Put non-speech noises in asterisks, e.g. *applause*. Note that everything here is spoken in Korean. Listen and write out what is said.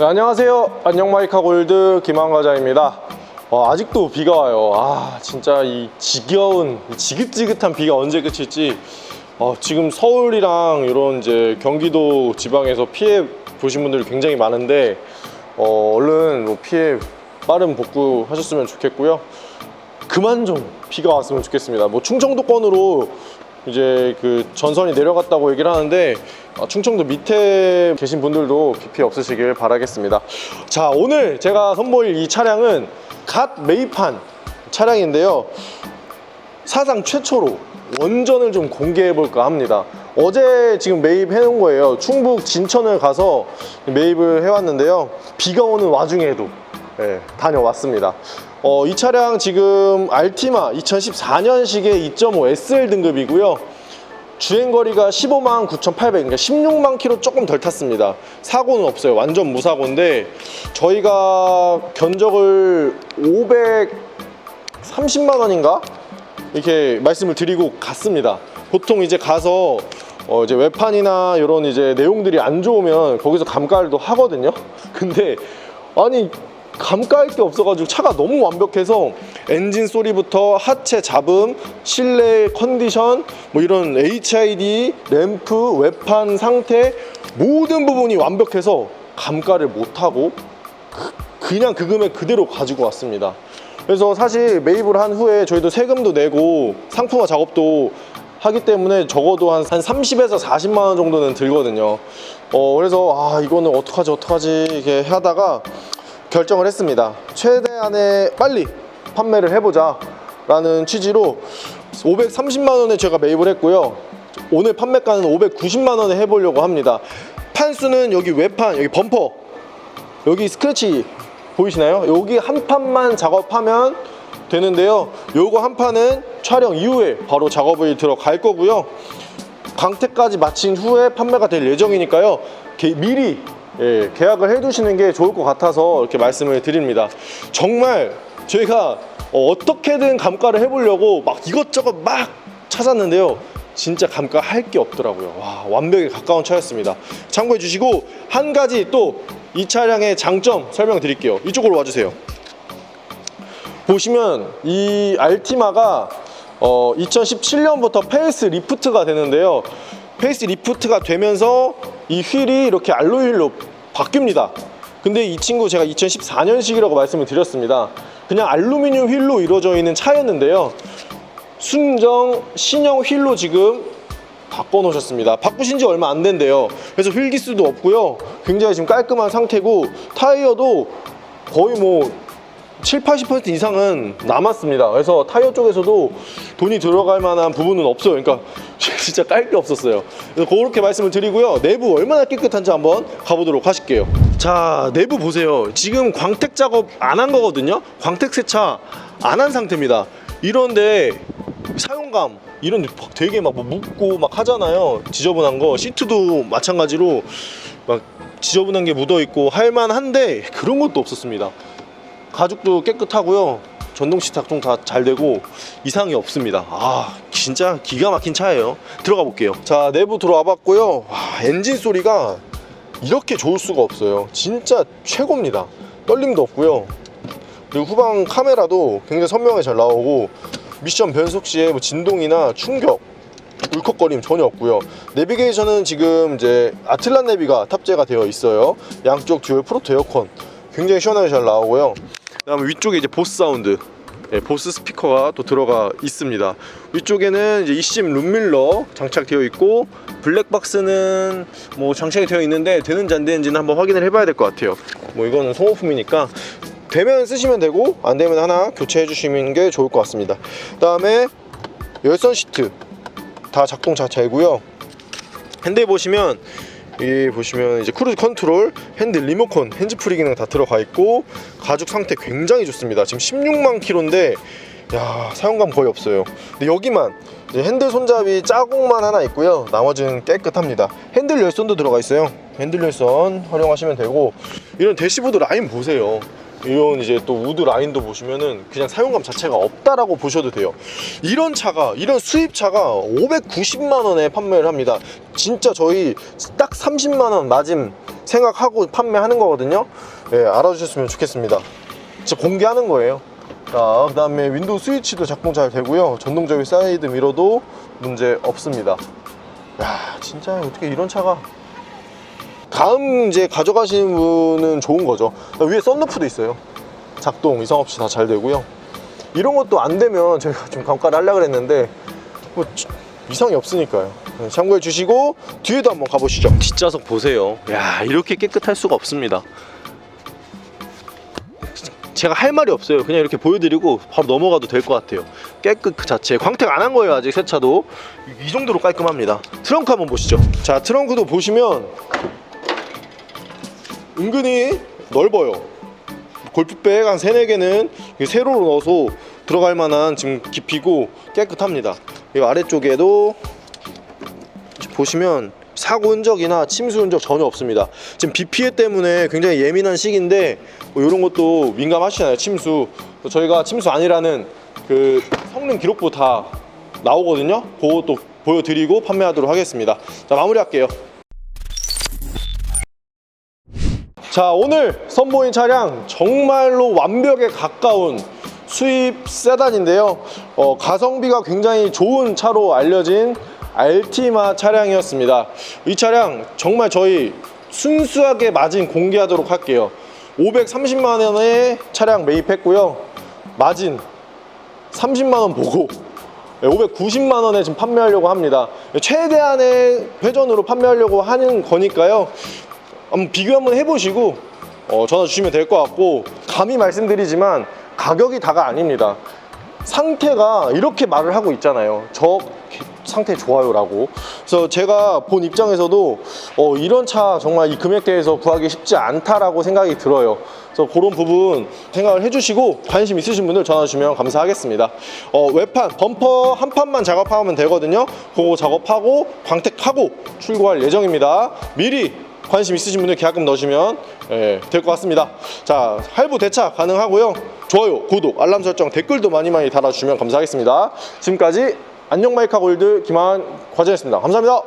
네, 안녕하세요. 안녕 마이카 골드 김한과자입니다. 어, 아직도 비가 와요. 아 진짜 이 지겨운 이 지긋지긋한 비가 언제 그칠지. 어, 지금 서울이랑 이런 이제 경기도 지방에서 피해 보신 분들이 굉장히 많은데 어, 얼른 뭐 피해 빠른 복구 하셨으면 좋겠고요. 그만 좀 비가 왔으면 좋겠습니다. 뭐 충청도권으로 이제 그 전선이 내려갔다고 얘기를 하는데 어, 충청도 밑에 계신 분들도 비 피해 없으시길 바라겠습니다. 자 오늘 제가 선보일 이 차량은 갓 매입한 차량인데요. 사상 최초로 원전을 좀 공개해 볼까 합니다. 어제 지금 매입해 놓은 거예요. 충북 진천을 가서 매입을 해 왔는데요. 비가 오는 와중에도 네, 다녀왔습니다. 어, 이 차량 지금 알티마 2014년식의 2.5 SL 등급이고요. 주행거리가 15만 9,800, 그러니까 16만 킬로 조금 덜 탔습니다. 사고는 없어요. 완전 무사고인데 저희가 견적을 530만 원인가 이렇게 말씀을 드리고 갔습니다. 보통 이제 가서 어 이제 외판이나 이런 이제 내용들이 안 좋으면 거기서 감가를 또 하거든요. *laughs* 근데 아니 감가할 게 없어가지고 차가 너무 완벽해서 엔진 소리부터 하체 잡음, 실내 컨디션, 뭐 이런 HID, 램프, 외판 상태 모든 부분이 완벽해서 감가를 못하고 그- 그냥 그 금액 그대로 가지고 왔습니다. 그래서 사실 매입을 한 후에 저희도 세금도 내고 상품화 작업도 하기 때문에 적어도 한, 한 30에서 40만 원 정도는 들거든요. 어, 그래서 아, 이거는 어떡하지, 어떡하지, 이렇게 하다가 결정을 했습니다. 최대한의 빨리 판매를 해보자 라는 취지로 530만 원에 제가 매입을 했고요. 오늘 판매가는 590만 원에 해보려고 합니다. 판수는 여기 외판, 여기 범퍼, 여기 스크래치 보이시나요? 여기 한 판만 작업하면 되는데요. 요거 한 판은 촬영 이후에 바로 작업을 들어갈 거고요. 광택까지 마친 후에 판매가 될 예정이니까요. 게- 미리 예, 계약을 해두시는 게 좋을 것 같아서 이렇게 말씀을 드립니다. 정말 저희가 어, 어떻게든 감가를 해보려고 막 이것저것 막 찾았는데요. 진짜 감가 할 게 없더라고요. 와, 완벽에 가까운 차였습니다. 참고해 주시고 한 가지 또 이 차량의 장점 설명드릴게요. 이쪽으로 와주세요. 보시면 이 알티마가 어, 2017년부터 페이스 리프트가 되는데요. 페이스 리프트가 되면서 이 휠이 이렇게 알로이 휠로 바뀝니다. 근데 이 친구 제가 2014년식이라고 말씀을 드렸습니다. 그냥 알루미늄 휠로 이루어져 있는 차였는데요. 순정 신형 휠로 지금 바꿔놓으셨습니다. 바꾸신 지 얼마 안 된대요. 그래서 휠 기수도 없고요. 굉장히 지금 깔끔한 상태고 타이어도 거의 뭐 7, 80% 이상은 남았습니다. 그래서 타이어 쪽에서도 돈이 들어갈 만한 부분은 없어요. 그러니까 *laughs* 진짜 깔 게 없었어요. 그래서 그렇게 말씀을 드리고요. 내부 얼마나 깨끗한지 한번 가보도록 하실게요. 자, 내부 보세요. 지금 광택 작업 안 한 거거든요. 광택 세차 안 한 상태입니다. 이런데 사용감 이런 데 되게 막 뭐 묻고 막 하잖아요. 지저분한 거 시트도 마찬가지로 막 지저분한 게 묻어 있고 할 만한데 그런 것도 없었습니다. 가죽도 깨끗하고요. 전동 시트 작동 다 잘 되고 이상이 없습니다. 아 진짜 기가 막힌 차예요. 들어가 볼게요. 자 내부 들어와 봤고요. 와, 엔진 소리가 이렇게 좋을 수가 없어요. 진짜 최고입니다. 떨림도 없고요. 그리고 후방 카메라도 굉장히 선명하게 잘 나오고 미션 변속 시에 뭐 진동이나 충격 울컥거림 전혀 없고요. 내비게이션은 지금 이제 아틀란 내비가 탑재가 되어 있어요. 양쪽 듀얼 프로토 에어컨 굉장히 시원하게 잘 나오고요. 그다음에 위쪽에 이제 보스 사운드 예, 보스 스피커가 또 들어가 있습니다. 위쪽에는 이제 이심 룸밀러 장착되어 있고 블랙박스는 뭐 장착이 되어 있는데 되는지 안 되는지는 한번 확인을 해봐야 될 것 같아요. 뭐 이거는 소모품이니까 되면 쓰시면 되고 안 되면 하나 교체해 주시는 게 좋을 것 같습니다. 그 다음에 열선 시트 다 작동 자체고요. 핸들 보시면 이 보시면 이제 크루즈 컨트롤, 핸들 리모컨, 핸즈프리 기능 다 들어가 있고 가죽 상태 굉장히 좋습니다. 지금 16만 킬로인데 야 사용감 거의 없어요. 근데 여기만 핸들 손잡이 자국만 하나 있고요. 나머지는 깨끗합니다. 핸들 열선도 들어가 있어요. 핸들 열선 활용하시면 되고 이런 대시보드 라인 보세요. 이런 이제 또 우드 라인도 보시면은 그냥 사용감 자체가 없다라고 보셔도 돼요. 이런 차가 이런 수입차가 590만 원에 판매를 합니다. 진짜 저희 딱 30만 원 마진 생각하고 판매하는 거거든요. 예, 알아주셨으면 좋겠습니다. 진짜 공개하는 거예요. 자, 그 다음에 윈도우 스위치도 작동 잘 되고요. 전동적인 사이드 미러도 문제 없습니다. 야, 진짜 어떻게 이런 차가 다음 이제 가져가시는 분은 좋은 거죠. 위에 썬루프도 있어요. 작동 이상 없이 다 잘 되고요. 이런 것도 안 되면 제가 좀 감가를 하려고 했는데 뭐 지- 이상이 없으니까요. 네, 참고해 주시고 뒤에도 한번 가보시죠. 뒷좌석 보세요. 야 이렇게 깨끗할 수가 없습니다. 제가 할 말이 없어요. 그냥 이렇게 보여드리고 바로 넘어가도 될 것 같아요. 깨끗 그 자체. 광택 안 한 거예요. 아직 새 차도 이- 이 정도로 깔끔합니다. 트렁크 한번 보시죠. 자 트렁크도 보시면 은근히 넓어요. 골프백 한 3, 4개는 세로로 넣어서 들어갈 만한 지금 깊이고 깨끗합니다. 이 아래쪽에도 보시면 사고 흔적이나 침수 흔적 전혀 없습니다. 지금 비 피해 때문에 굉장히 예민한 시기인데 뭐 이런 것도 민감하시잖아요. 침수. 저희가 침수 아니라는 그 성능 기록부 다 나오거든요. 그것도 보여드리고 판매하도록 하겠습니다. 자 마무리할게요. 자 오늘 선보인 차량 정말로 완벽에 가까운 수입 세단인데요 어, 가성비가 굉장히 좋은 차로 알려진 알티마 차량이었습니다 이 차량 정말 저희 순수하게 마진 공개하도록 할게요 530만 원의 차량 매입했고요 마진 30만 원 보고 590만 원에 지금 판매하려고 합니다. 최대한의 회전으로 판매하려고 하는 거니까요. 한번 비교 한번 해보시고 어, 전화 주시면 될 것 같고 감히 말씀드리지만 가격이 다가 아닙니다. 상태가 이렇게 말을 하고 있잖아요. 저 상태 좋아요 라고. 그래서 제가 본 입장에서도 어, 이런 차 정말 이 금액대에서 구하기 쉽지 않다라고 생각이 들어요. 그래서 그런 부분 생각을 해주시고 관심 있으신 분들 전화 주시면 감사하겠습니다. 어, 외판, 범퍼 한 판만 작업하면 되거든요. 그거 작업하고 광택하고 출고할 예정입니다. 미리 관심 있으신 분들 계약금 넣으시면 예, 될 것 같습니다. 자, 할부 대차 가능하고요. 좋아요, 구독, 알람 설정, 댓글도 많이 많이 달아주시면 감사하겠습니다. 지금까지 안녕 마이카 골드 김한 과장이었습니다. 감사합니다.